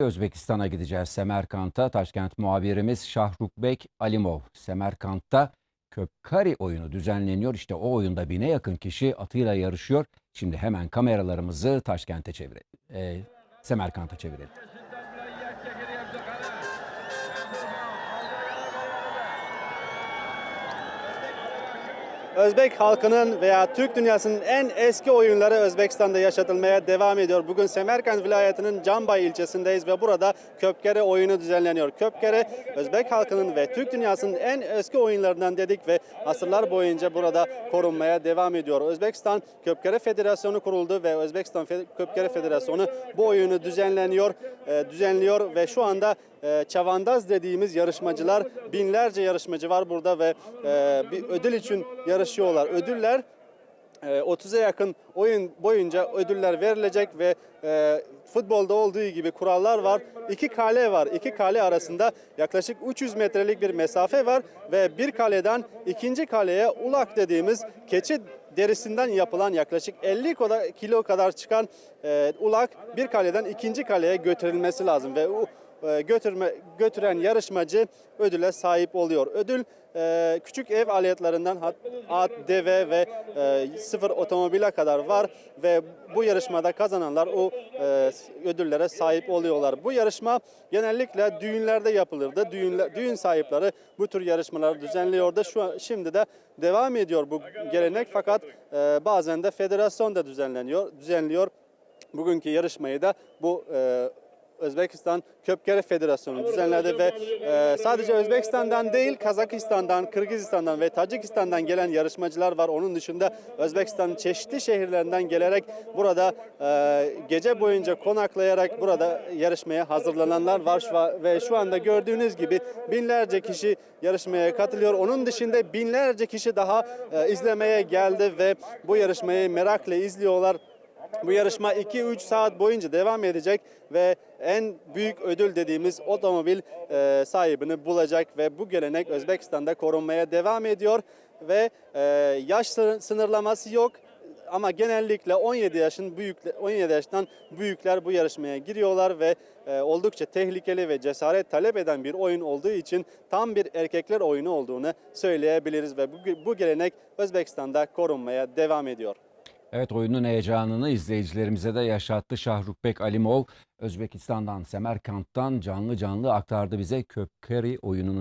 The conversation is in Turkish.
Özbekistan'a gideceğiz Semerkant'a. Taşkent muhabirimiz Şahrukbek Alimov. Semerkant'ta Köpkari oyunu düzenleniyor. İşte o oyunda bine yakın kişi atıyla yarışıyor. Şimdi hemen kameralarımızı Taşkent'e çevirelim. Ee, Semerkant'a çevirelim. Özbek halkının veya Türk dünyasının en eski oyunları Özbekistan'da yaşatılmaya devam ediyor. Bugün Semerkant vilayetinin Cambay ilçesindeyiz ve burada Köpkere oyunu düzenleniyor. Köpkere Özbek halkının ve Türk dünyasının en eski oyunlarından dedik ve asırlar boyunca burada korunmaya devam ediyor. Özbekistan Köpkere Federasyonu kuruldu ve Özbekistan Köpkere Federasyonu bu oyunu düzenleniyor, e, düzenliyor ve şu anda e, çavandaz dediğimiz yarışmacılar binlerce yarışmacı var burada ve e, bir ödül için yarışıyorlar. Ödüller e, 30'a yakın oyun boyunca ödüller verilecek ve e, futbolda olduğu gibi kurallar var. İki kale var. İki kale arasında yaklaşık 300 metrelik bir mesafe var ve bir kaleden ikinci kaleye ulak dediğimiz keçi derisinden yapılan yaklaşık 50 koda- kilo kadar çıkan e, ulak bir kaleden ikinci kaleye götürülmesi lazım ve e, götürme götüren yarışmacı ödüle sahip oluyor. Ödül e, küçük ev aletlerinden at, deve ve e, sıfır otomobile kadar var ve bu yarışmada kazananlar o e, ödüllere sahip oluyorlar. Bu yarışma genellikle düğünlerde yapılırdı. Düğünler, düğün sahipleri bu tür yarışmaları düzenliyordu. Şu an, şimdi de devam ediyor bu gelenek fakat e, bazen de federasyon da düzenleniyor, düzenliyor. Bugünkü yarışmayı da bu e, Özbekistan Köpkere Federasyonu düzenledi ve e, sadece Özbekistan'dan değil Kazakistan'dan, Kırgızistan'dan ve Tacikistan'dan gelen yarışmacılar var. Onun dışında Özbekistan'ın çeşitli şehirlerinden gelerek burada e, gece boyunca konaklayarak burada yarışmaya hazırlananlar var ve şu anda gördüğünüz gibi binlerce kişi yarışmaya katılıyor. Onun dışında binlerce kişi daha e, izlemeye geldi ve bu yarışmayı merakla izliyorlar. Bu yarışma 2-3 saat boyunca devam edecek ve en büyük ödül dediğimiz otomobil e, sahibini bulacak ve bu gelenek Özbekistan'da korunmaya devam ediyor ve e, yaş sınır- sınırlaması yok ama genellikle 17 yaşın büyük 17 yaştan büyükler bu yarışmaya giriyorlar ve e, oldukça tehlikeli ve cesaret talep eden bir oyun olduğu için tam bir erkekler oyunu olduğunu söyleyebiliriz ve bu, bu gelenek Özbekistan'da korunmaya devam ediyor. Evet oyunun heyecanını izleyicilerimize de yaşattı Şahrukbek Alimov. Özbekistan'dan Semerkant'tan canlı canlı aktardı bize Köpkari oyununu.